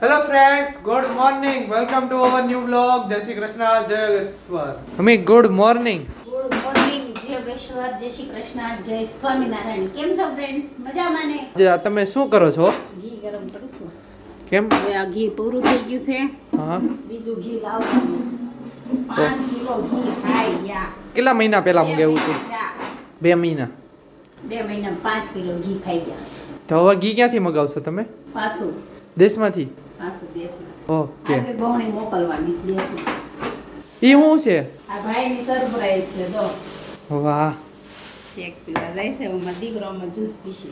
Hello friends good morning welcome to our new blog જય શ્રી કૃષ્ણ જય યોગેશ્વર અમે good morning good morning Yogeshwar જય શ્રી કૃષ્ણ જય સ્વામિનારાયણ કેમ છો ફ્રેન્ડ્સ મજામાં ને? જે તમે શું કરો છો? ઘી ગરમ કરું છું. કેમ? હવે આ ઘી પૂરું થઈ ગયું છે. હા. બીજું ઘી લાવવાનું 5 કિલો ઘી હાય કેટલા મહિના પહેલા મંગાવ્યું હતું. બે મહિના. બે મહિના પાંચ કિલો ઘી ખાઈ ગયા તો હવે ઘી ક્યાંથી મગાવશો તમે? પાછું. દેશમાંથી? ઓકે. એ શું છે આ ભાઈની સરપ્રાઈઝ છે જો. વાહ. શેક પીવા જાય છે હું મારા જ્યુસ પીશે.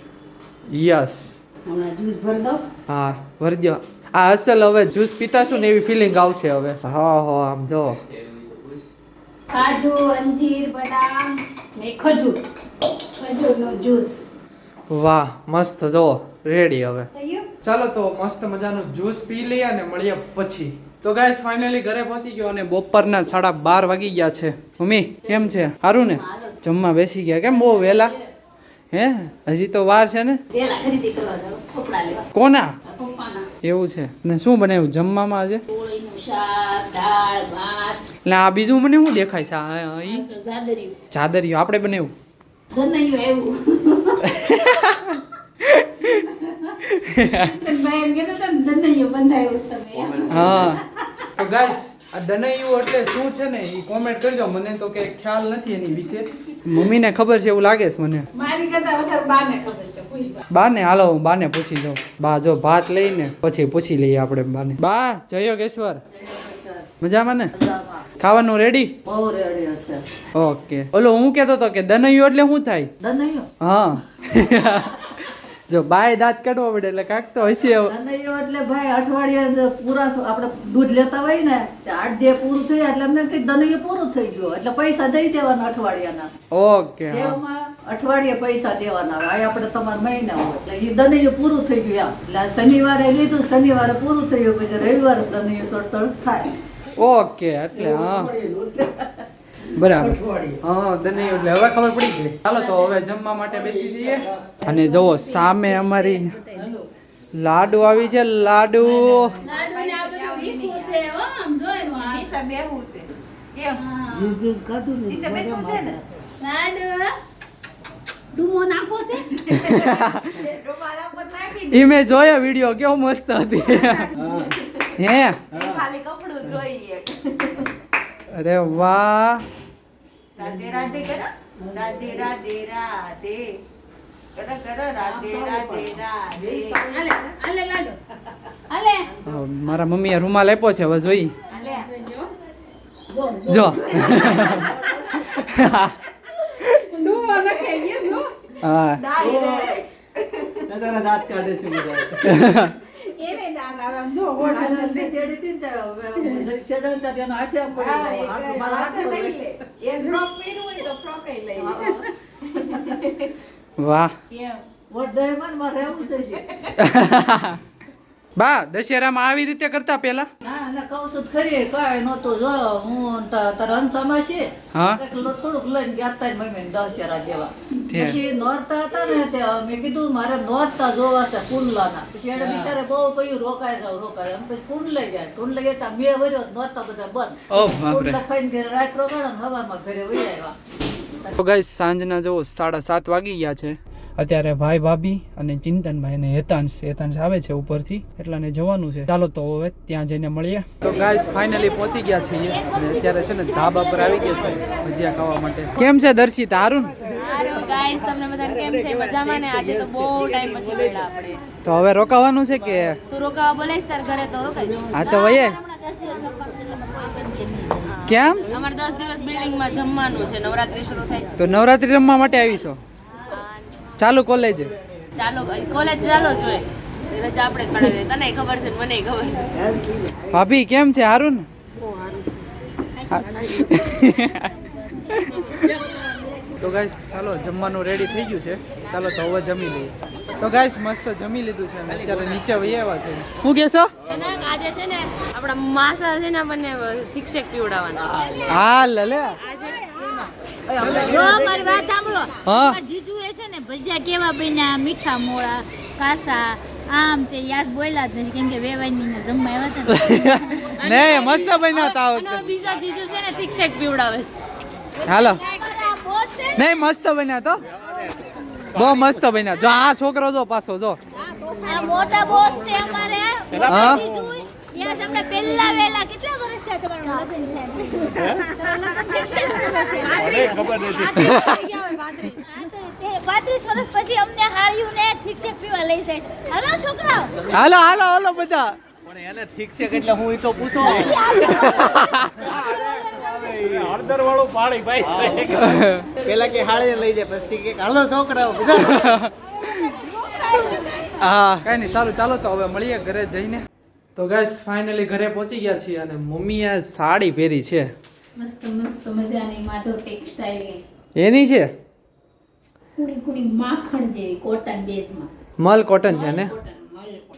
યસ. હમણાં જ્યુસ ભરી દો હા ભરી દ્યો. આ અસલ હવે જ્યુસ પીતાશું ને એવી ફિલિંગ આવશે હવે. હા હા આમ જો. કાજુ અંજીર બદામ ને ખજૂર. ખજૂરનો જ્યુસ વાહ મસ્ત જો. રેડી હવે. થઈ ગયું? ચાલો તો મસ્ત મજાનું જ્યુસ પી લઈએ અને મળીએ પછી. તો ગાઈસ ફાઇનલી ઘરે પહોંચી ગયો અને બપોરના સાડા બાર વાગી ગયા છે. મમ્મી કેમ છે? સારું ને? જમવા બેસી ગયા કેમ? બહુ વહેલા? હે? હજી તો વાર છે ને? કોના? એવું છે. ને શું બનાવ્યું? જમવામાં આજે? એટલે આ બીજું મને શું દેખાય? છે જાદરિયું ચાદરિયું આપણે બનાવ્યું? હા. તો ગાઈસ આ દનૈયું એટલે શું છે ને એ કોમેન્ટ કરજો. મને તો કે ખ્યાલ નથી એની વિશે. મમ્મીને ખબર છે એવું લાગે છે મને. મારી કરતા વધારે બાને ખબર છે. બાને? હાલો હું બાને પૂછી દઉં બા જો ભાત લઈને પછી પૂછી લઈએ આપણે બાને. બા જય યોગેશ્વર. મજામાં ને? ખાવાનું રેડી બહુ રેડી હશે. ઓકે. ઓલો હું કહેતો હતો કે દનૈયું એટલે શું થાય? દનૈયું? હા. જો બાય દાંત કાઢવા પડે એટલે કાંક તો હશે અને એ એટલે ભાઈ અઠવાડિયે પૂરા આપણે દૂધ લેતા હોય ને તે આઠ દે પૂરું થઈ એટલે અમને કઈ ધનૈયો પૂરું થઈ ગયું. એટલે પૈસા દઈ દેવાના અઠવાડિયાના. ઓકે એમાં અઠવાડિયે પૈસા દેવાના આ આપણે તમારે મહિના હોય. એટલે એ ધનૈયો પૂરું થઈ ગયું એમ. એટલે શનિવારે લીધું શનિવારે પૂરું થઈ ગયું પછી રવિવારે ધનૈયો સડતળ થાય. ઓકે એટલે હા. બરાબર. હા તને એટલે હવે ખબર પડી ગઈ. ચાલો તો હવે જમવા માટે બેસી જઈએ. અને જુઓ સામે અમારી લાડુ આવી છે લાડુ. મેં જોયો વીડિયો કેવો મસ્ત હતી. હે. ખાલી કપડું જોઈએ. અરે વાહ. રાધે રાધે કરો રાધે રાધે રાધે. કરો કરો રાધે રાધે રાધે. હાલે હાલે લાડો. હાલે મારા મમ્મીએ રૂમાલ આપ્યો છે હવે જોઈ. જો હા. દાંત કાઢે છે એને વાહ. એમ. વડદાયમાનમાં રહેવું છે. બા દશેરામાં આવી રીતે કરતા પેલા કહું છું ખરી. કાંઈ નહોતું. જો હું ત- તારા છે. હા? કંઈક લો- થોડુંક લઈને ગયા તા મમ્મી દશેરા જેવા. પછી નોરતા હતા ને તે મેં કીધું મારે નોરતા જોવા છે કુંડલાના. પછી એને બિચારે બહુ કહ્યું રોકાય જાવ રોકાય એમ પછી કુંડ લઈ ગયા. કુંડ લઈ ગયા મેં વર્યો નોરતા બધા બંધ. કુંડ લખાઈને ઘરે રાત રોકાણા હવારમાં ઘરે વહી આવ્યા. તો ગાઈસ સાંજના જો સાડા સાત વાગી ગયા છે. અત્યારે ભાઈ ભાભી અને ચિંતનભાઈ અને હેતાંશ હેતાંશ આવે છે ઉપરથી એટલાને જવાનું છે. ચાલો તો હવે ત્યાં જઈને મળીએ. તો ગાઈસ ફાઇનલી પહોંચી ગયા છીએ અને અત્યારે છે ને ધાબા પર આવી ગયા છે ભજીયા ખાવા માટે. કેમ છે દર્શિત હારું હારું ગાઈસ તમને બધાને કેમ છે? મજામાં ને? આજે તો બહુ ટાઈમ પછી મળ્યા આપણે. તો હવે રોકાવાનું છે કે? તું રોકાવા બોલાઈશ તાર ઘરે તો રોકાઈ આ તો વયે કેમ? અમારે દસ દિવસ બિલ્ડિંગમાં જમવાનું છે. નવરાત્રી શરૂ થાય તો નવરાત્રી રમવા માટે આવીશો? ચાલુ કોલેજ ચાલો કોલેજ ચાલો જોઈએ રજા આપણે જ તને ખબર છે મને ખબર છે. ભાભી કેમ છે? હારું ને? તો ગાઈસ ચાલો જમવાનું રેડી થઈ ગયું છે. ચાલો તો હવે જમી લઈએ. તો ગાઈસ મસ્ત જમી લીધું છે. અત્યારે નીચે વહી આવ્યા છે. હું અને આજે છે ને આપણા માસા છે ને આપણને શિક્ષક પીવડાવવાના. હા લલે જો મારી વાત સાંભળો. હા? જીજુ એ છે ને ભજીયા કેવા બન્યા? મીઠા મોળા કાસા આમ તે યાસ બોલ્યા જ નથી કેમ કે વેવાઈની ને જમવા આવ્યા હતા ને. મસ્ત બન્યા તા આ અને બીજા જીજુ છે ને શિક્ષક પીવડાવે. હાલો. નહીં મસ્ત બન્યા તો બહુ મસ્ત બન્યા. જો આ છોકરો જો પાછો જો. મોટા બોસ છે અમારે. હા? બીજું, યાસ આપણે પહેલા વહેલા કેટલા વર્ષ થયા તમારું લગ્ન થયા? હા, તો તે 35 વર્ષ પછી અમને હાળ્યું ને શિક્ષક પીવા લઈ જાય હાલો હાલો હાલો હાલો બધા. પણ એને ઠીક છે કે એટલે હું એ તો પૂછો હળદર વાળું પાણી ભાઈ. પેલા કે હાળે લઈ જાય પછી કે હાલો છોકરાઓ હા. કઈ નહીં સારું ચાલો તો હવે મળીએ ઘરે જઈને. તો ગાઈસ ફાઇનલી ઘરે પહોંચી ગયા છીએ અને મમ્મીએ સાડી પહેરી છે. મસ્ત મસ્ત મજાની માધવ ટેક્સટાઇલ એની છે? કુણી કુણી માખણ જેવી કોટન બેજમાં. મલ કોટન છે ને?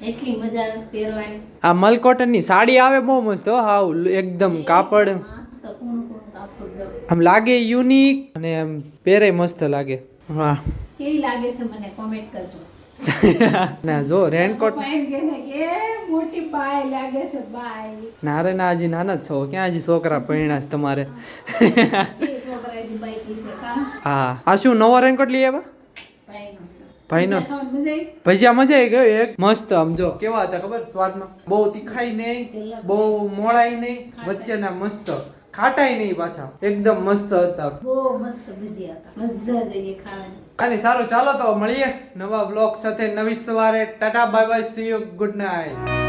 એટલી મજા આવે પહેરવાની. આ મલ કોટનની સાડી આવે બહુ મસ્ત હો હાવ એકદમ કાપડ. મસ્ત કુણું કુણું કાપડ આમ લાગે યુનિક અને આમ પહેરે મસ્ત લાગે. વાહ. કેવી લાગે છે મને કોમેન્ટ કરજો. ના જો રેનકોટ એમ કે મોટી બાય લાગે છે બાય. ના રે ના હજી નાના છો. ક્યાં હજી છોકરા પરણ્યા છે તમારે? હા. આ શું નવો રેનકોટ લઈ આવ્યા? ભાઈ નો ભજીયા મજા આવી? ગયો એક મસ્ત આમ જો કેવા હતા ખબર? સ્વાદમાં. બહુ તીખાઈ નહીં બહુ મોળાઈ નહીં વચ્ચેના મસ્ત. ખાટાઈ નહીં પાછા. એકદમ મસ્ત હતા. બહુ મસ્ત ભજીયા હતા. મજા જઈએ ખાવાની. કાની સારું ચાલો તો મળીએ નવા બ્લોગ સાથે નવી સવારે. Tata bye bye see you good night